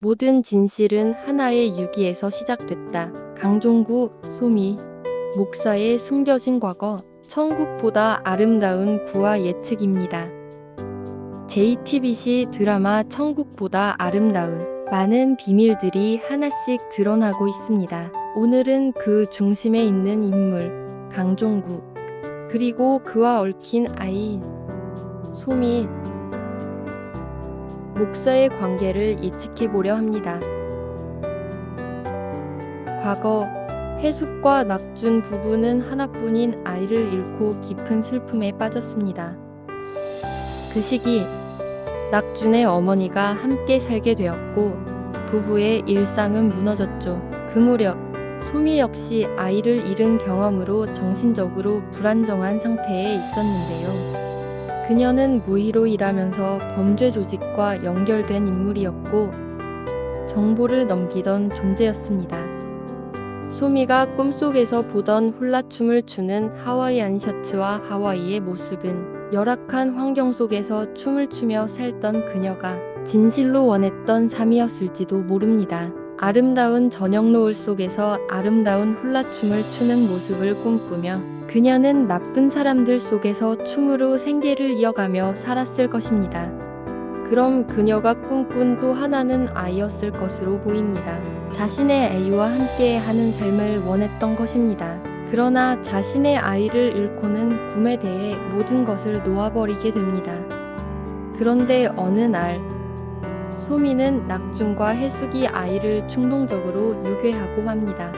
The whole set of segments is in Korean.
모든 진실은 하나의 유기에서 시작됐다. 강종구, 소미, 목사의 숨겨진 과거, 천국보다 아름다운 구화 예측입니다. JTBC 드라마 천국보다 아름다운 많은 비밀들이 하나씩 드러나고 있습니다. 오늘은 그 중심에 있는 인물, 강종구, 그리고 그와 얽힌 아이, 소미, 목사의 관계를 예측해 보려 합니다. 과거 해숙과 낙준 부부는 하나뿐인 아이를 잃고 깊은 슬픔에 빠졌습니다. 그 시기 낙준의 어머니가 함께 살게 되었고 부부의 일상은 무너졌죠. 그 무렵 소미 역시 아이를 잃은 경험으로 정신적으로 불안정한 상태에 있었는데요. 그녀는 무희로 일하면서 범죄 조직과 연결된 인물이었고 정보를 넘기던 존재였습니다. 소미가 꿈속에서 보던 훌라춤을 추는 하와이안 셔츠와 하와이의 모습은 열악한 환경 속에서 춤을 추며 살던 그녀가 진실로 원했던 삶이었을지도 모릅니다. 아름다운 저녁 노을 속에서 아름다운 훌라춤을 추는 모습을 꿈꾸며 그녀는 나쁜 사람들 속에서 춤으로 생계를 이어가며 살았을 것입니다. 그럼 그녀가 꿈꾼 또 하나는 아이였을 것으로 보입니다. 자신의 애와 함께 하는 삶을 원했던 것입니다. 그러나 자신의 아이를 잃고는 꿈에 대해 모든 것을 놓아버리게 됩니다. 그런데 어느 날 소미는 낙준과 해숙이 아이를 충동적으로 유괴하고 맙니다.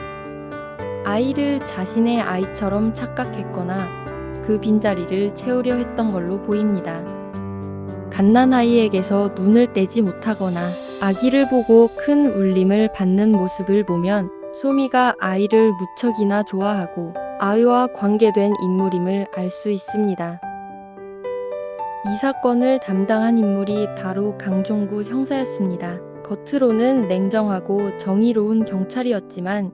아이를 자신의 아이처럼 착각했거나 그 빈자리를 채우려 했던 걸로 보입니다. 갓난아이에게서 눈을 떼지 못하거나 아기를 보고 큰 울림을 받는 모습을 보면 소미가 아이를 무척이나 좋아하고 아이와 관계된 인물임을 알 수 있습니다. 이 사건을 담당한 인물이 바로 강종구 형사였습니다. 겉으로는 냉정하고 정의로운 경찰이었지만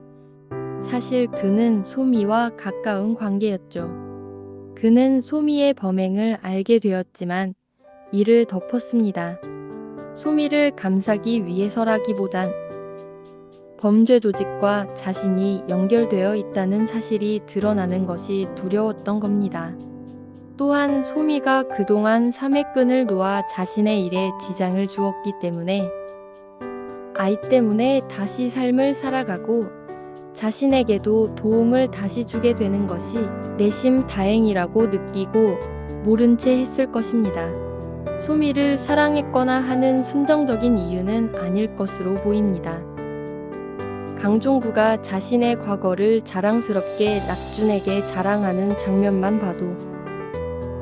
사실 그는 소미와 가까운 관계였죠. 그는 소미의 범행을 알게 되었지만 이를 덮었습니다. 소미를 감싸기 위해서라기보단 범죄 조직과 자신이 연결되어 있다는 사실이 드러나는 것이 두려웠던 겁니다. 또한 소미가 그동안 삼회끈을 놓아 자신의 일에 지장을 주었기 때문에 아이 때문에 다시 삶을 살아가고 자신에게도 도움을 다시 주게 되는 것이 내심 다행이라고 느끼고 모른 채 했을 것입니다. 소미를 사랑했거나 하는 순정적인 이유는 아닐 것으로 보입니다. 강종구가 자신의 과거를 자랑스럽게 낙준에게 자랑하는 장면만 봐도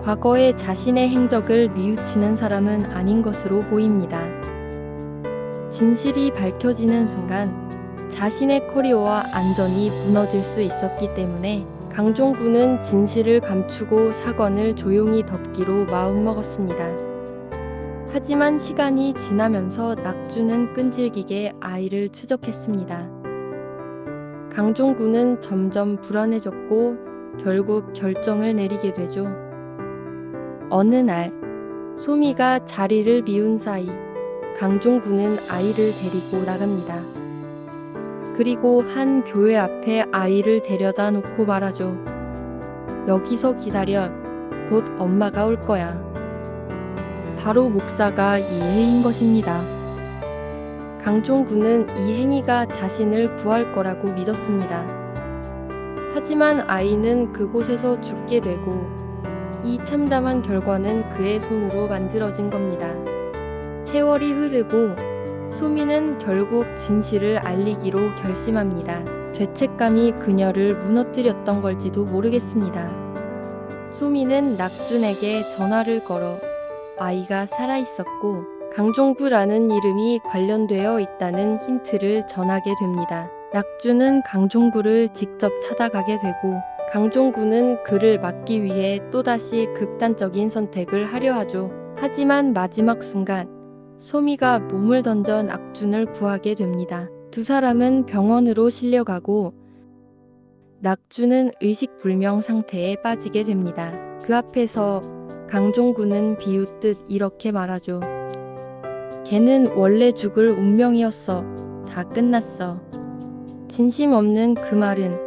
과거의 자신의 행적을 뉘우치는 사람은 아닌 것으로 보입니다. 진실이 밝혀지는 순간 자신의 커리어와 안전이 무너질 수 있었기 때문에 강종구는 진실을 감추고 사건을 조용히 덮기로 마음먹었습니다. 하지만 시간이 지나면서 낙주는 끈질기게 아이를 추적했습니다. 강종구는 점점 불안해졌고 결국 결정을 내리게 되죠. 어느 날 소미가 자리를 비운 사이 강종구는 아이를 데리고 나갑니다. 그리고 한 교회 앞에 아이를 데려다 놓고 말하죠. 여기서 기다려. 곧 엄마가 올 거야. 바로 목사가 이해인 것입니다. 강종구는 이 행위가 자신을 구할 거라고 믿었습니다. 하지만 아이는 그곳에서 죽게 되고 이 참담한 결과는 그의 손으로 만들어진 겁니다. 세월이 흐르고 소미는 결국 진실을 알리기로 결심합니다. 죄책감이 그녀를 무너뜨렸던 걸지도 모르겠습니다. 소미는 낙준에게 전화를 걸어 아이가 살아있었고 강종구라는 이름이 관련되어 있다는 힌트를 전하게 됩니다. 낙준은 강종구를 직접 찾아가게 되고 강종구는 그를 막기 위해 또다시 극단적인 선택을 하려 하죠. 하지만 마지막 순간 소미가 몸을 던져 낙준을 구하게 됩니다. 두 사람은 병원으로 실려가고 낙준은 의식불명 상태에 빠지게 됩니다. 그 앞에서 강종구는 비웃듯 이렇게 말하죠. 걔는 원래 죽을 운명이었어. 다 끝났어. 진심 없는 그 말은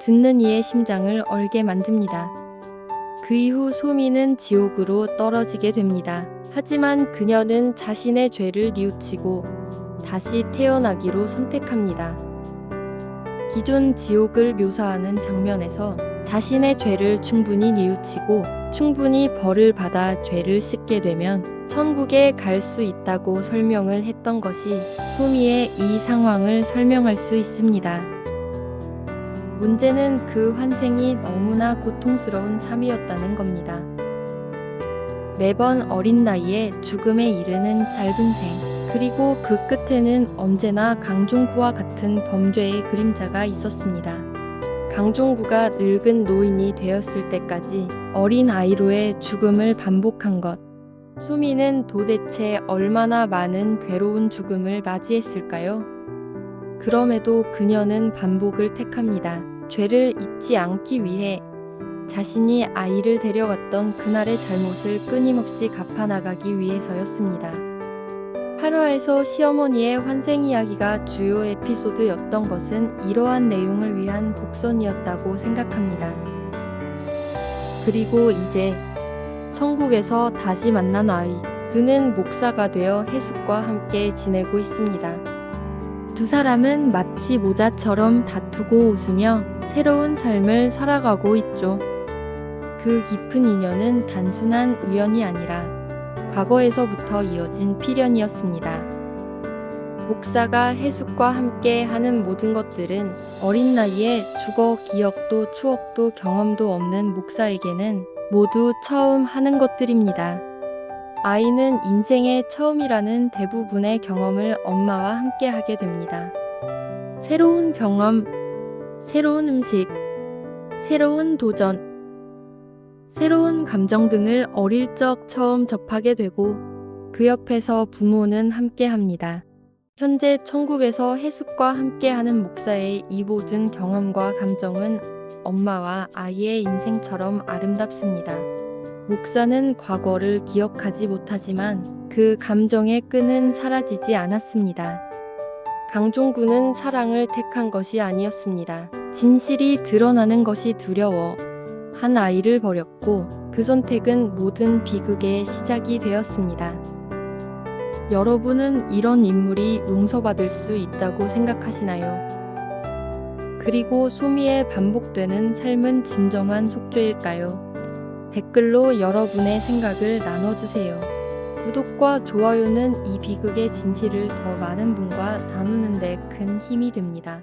듣는 이의 심장을 얼게 만듭니다. 그 이후 소미는 지옥으로 떨어지게 됩니다. 하지만 그녀는 자신의 죄를 뉘우치고 다시 태어나기로 선택합니다. 기존 지옥을 묘사하는 장면에서 자신의 죄를 충분히 뉘우치고 충분히 벌을 받아 죄를 씻게 되면 천국에 갈 수 있다고 설명을 했던 것이 소미의 이 상황을 설명할 수 있습니다. 문제는 그 환생이 너무나 고통스러운 삶이었다는 겁니다. 매번 어린 나이에 죽음에 이르는 짧은 생, 그리고 그 끝에는 언제나 강종구와 같은 범죄의 그림자가 있었습니다. 강종구가 늙은 노인이 되었을 때까지 어린 아이로의 죽음을 반복한 것. 수미는 도대체 얼마나 많은 괴로운 죽음을 맞이했을까요? 그럼에도 그녀는 반복을 택합니다. 죄를 잊지 않기 위해 자신이 아이를 데려갔던 그날의 잘못을 끊임없이 갚아나가기 위해서였습니다. 8화에서 시어머니의 환생 이야기가 주요 에피소드였던 것은 이러한 내용을 위한 복선이었다고 생각합니다. 그리고 이제 천국에서 다시 만난 아이. 그는 목사가 되어 해숙과 함께 지내고 있습니다. 두 사람은 마치 모자처럼 다투고 웃으며 새로운 삶을 살아가고 있죠. 그 깊은 인연은 단순한 우연이 아니라 과거에서부터 이어진 필연이었습니다. 목사가 해숙과 함께 하는 모든 것들은 어린 나이에 죽어 기억도 추억도 경험도 없는 목사에게는 모두 처음 하는 것들입니다. 아이는 인생의 처음이라는 대부분의 경험을 엄마와 함께 하게 됩니다. 새로운 경험, 새로운 음식, 새로운 도전, 새로운 감정 등을 어릴 적 처음 접하게 되고 그 옆에서 부모는 함께 합니다. 현재 천국에서 해숙과 함께하는 목사의 이 모든 경험과 감정은 엄마와 아이의 인생처럼 아름답습니다. 목사는 과거를 기억하지 못하지만 그 감정의 끈은 사라지지 않았습니다. 강종구는 사랑을 택한 것이 아니었습니다. 진실이 드러나는 것이 두려워 한 아이를 버렸고 그 선택은 모든 비극의 시작이 되었습니다. 여러분은 이런 인물이 용서받을 수 있다고 생각하시나요? 그리고 소미의 반복되는 삶은 진정한 속죄일까요? 댓글로 여러분의 생각을 나눠주세요. 구독과 좋아요는 이 비극의 진실을 더 많은 분과 나누는 데 큰 힘이 됩니다.